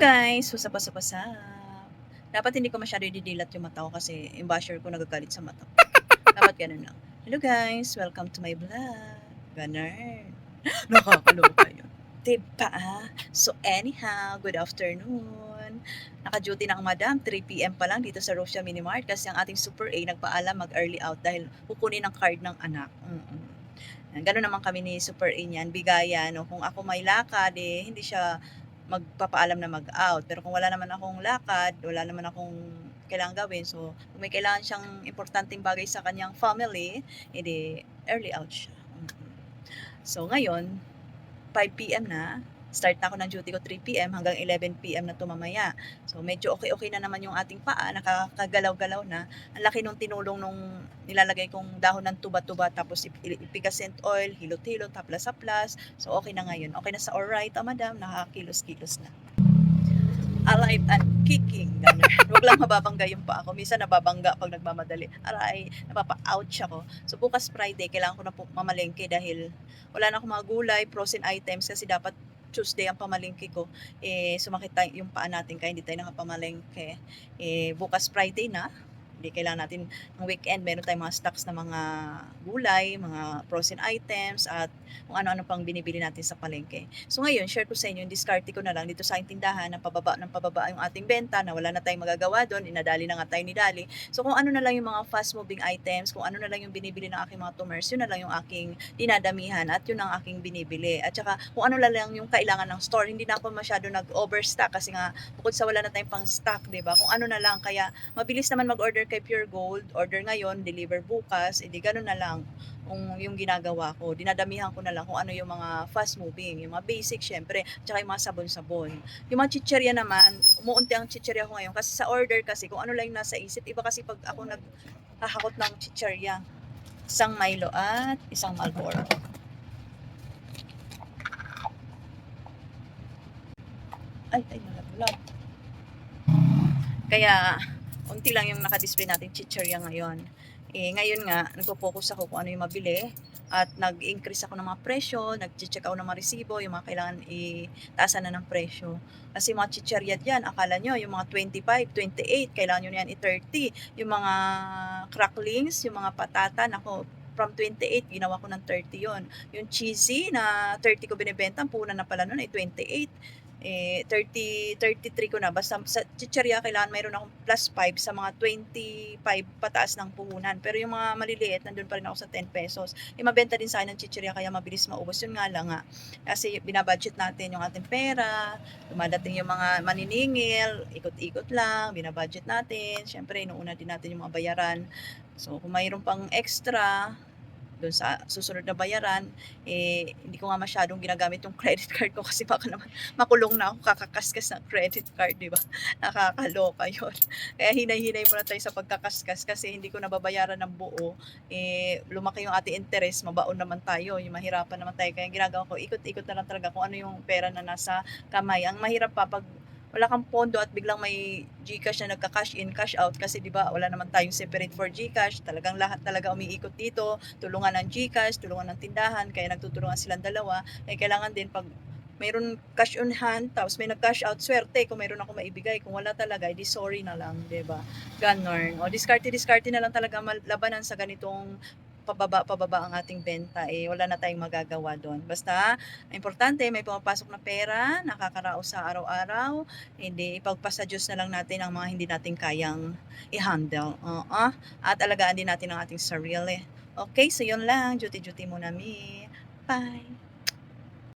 guys, what's up, what's up, what's up? Dapat hindi ko masyado ididilat yung mata ko kasi yung basher ko nagagalit sa mata ko. Dapat ganun lang. Hello guys, welcome to my vlog. Ganun. Nakakaloka yun. Diba? So anyhow, good afternoon. Naka-duty na ang madam, 3pm pa lang dito sa Rosia Minimart kasi ang ating Super A nagpaalam mag-early out dahil kukunin ang card ng anak. Mm-mm. Ganun naman kami ni Super A niyan, bigayan. No? Kung ako may lakad, eh, hindi siya magpapaalam na mag-out. Pero kung wala naman akong lakad, wala naman akong kailangan gawin. So, kung may kailangan siyang importanteng bagay sa kanyang family, edi early out siya. Mm. So, ngayon, 5 p.m. na, start na ako ng duty ko 3 p.m. hanggang 11 p.m. na tumamaya. So, medyo okay-okay na naman yung ating paa, nakakagalaw-galaw na. Ang laki nung tinulong nung nilalagay kong dahon ng tuba-tuba, tapos ip- ipicascent oil, hilot-hilot, haplas-haplas. So, okay na ngayon. Okay na sa alright, ah, madam, nakakilos-kilos na. Alive and kicking. Ganun. Huwag lang mababangga yung paa ko. Minsan nababangga pag nagmamadali. Aray, napapa-ouch ako. So bukas Friday, kailangan ko na po mamalengke dahil wala na akong mga gulay, frozen items kasi dapat Tuesday ang pamalengke ko. Eh, sumakit tayo yung paa natin kaya hindi tayo nakapamalengke. Eh, bukas Friday na. Hindi kailangan natin ng weekend. Meron tayong mga stocks na mga gulay, mga frozen items, at kung ano-ano pang binibili natin sa palengke. So ngayon, share ko sa inyo, yung diskarte ko na lang dito sa ating tindahan na pababa ng pababa yung ating benta na wala na tayong magagawa doon, inadali na nga tayo ni Dali. So kung ano na lang yung mga fast moving items, kung ano na lang yung binibili ng aking mga tumers, yun na lang yung aking dinadamihan at yun ang aking binibili. At saka kung ano na lang yung kailangan ng store, hindi na ako masyado nag-overstock kasi nga bukod sa wala na tayong pang stock, 'di ba? Kung ano na lang kaya mabilis naman mag-order kay Pure Gold, order ngayon, deliver bukas, edi ganun na lang kung yung ginagawa ko. Dinadamihan ko na lang kung ano yung mga fast moving, yung mga basic syempre, tsaka yung mga sabon-sabon. Yung mga chicherya naman, umuunti ang chicherya ko ngayon kasi sa order kasi kung ano lang yung nasa isip, iba kasi pag ako naghahakot ng chicherya. Isang Milo at isang Marlboro. Ay, ay, nalaglag. Kaya, unti lang yung nakadisplay natin chicherya ngayon. Eh, ngayon nga, nagpo-focus ako kung ano yung mabili at nag-increase ako ng mga presyo, nag-check ako ng mga resibo, yung mga kailangan itaasan na ng presyo. Kasi mga chicherya dyan, akala nyo, yung mga 25, 28, kailangan nyo na yan i-30. Yung mga cracklings, yung mga patata, nako, from 28, ginawa ko ng 30 yon Yung cheesy na 30 ko binibenta, puna na pala nun ay 28 eh 30 33 ko na. Basta sa chicherya kailangan mayroon akong plus 5 sa mga 25 pataas ng puhunan. Pero yung mga maliliit nandun pa rin ako sa 10 pesos. Eh mabenta din sa akin ng chicherya kaya mabilis maubos. Yun nga lang nga. Kasi binabudget natin yung ating pera dumadating yung mga maniningil ikot-ikot lang binabudget natin. Syempre inuuna din natin yung mga bayaran. So kung mayroon pang extra doon sa susunod na bayaran, eh, hindi ko nga masyadong ginagamit yung credit card ko kasi baka naman makulong na ako kakakaskas ng credit card, di ba? Nakakaloka yun. Kaya hinay-hinay muna tayo sa pagkakaskas kasi hindi ko nababayaran ng buo. Eh, lumaki yung ating interest, mabaon naman tayo, yung mahirapan naman tayo. Kaya ginagawa ko, ikot-ikot na lang talaga kung ano yung pera na nasa kamay. Ang mahirap pa pag wala kang pondo at biglang may GCash na nagka-cash in, cash out kasi 'di ba wala naman tayong separate for GCash. Talagang lahat talaga umiikot dito, tulungan ng GCash, tulungan ng tindahan, kaya nagtutulungan silang dalawa. Eh kailangan din pag mayroon cash on hand, tapos may nag-cash out, swerte kung mayroon ako maibigay. Kung wala talaga, edi sorry na lang, 'di ba? Ganon. O diskarte-diskarte na lang talaga labanan sa ganitong pababa-pababa ang ating benta, eh wala na tayong magagawa doon. Basta, importante, may pumapasok na pera, nakakaraos sa araw-araw, hindi ipagpasa Diyos na lang natin ang mga hindi natin kayang i-handle. Uh-uh. At alagaan din natin ang ating sarili. Okay, so yun lang. Duty-duty muna mi. Bye!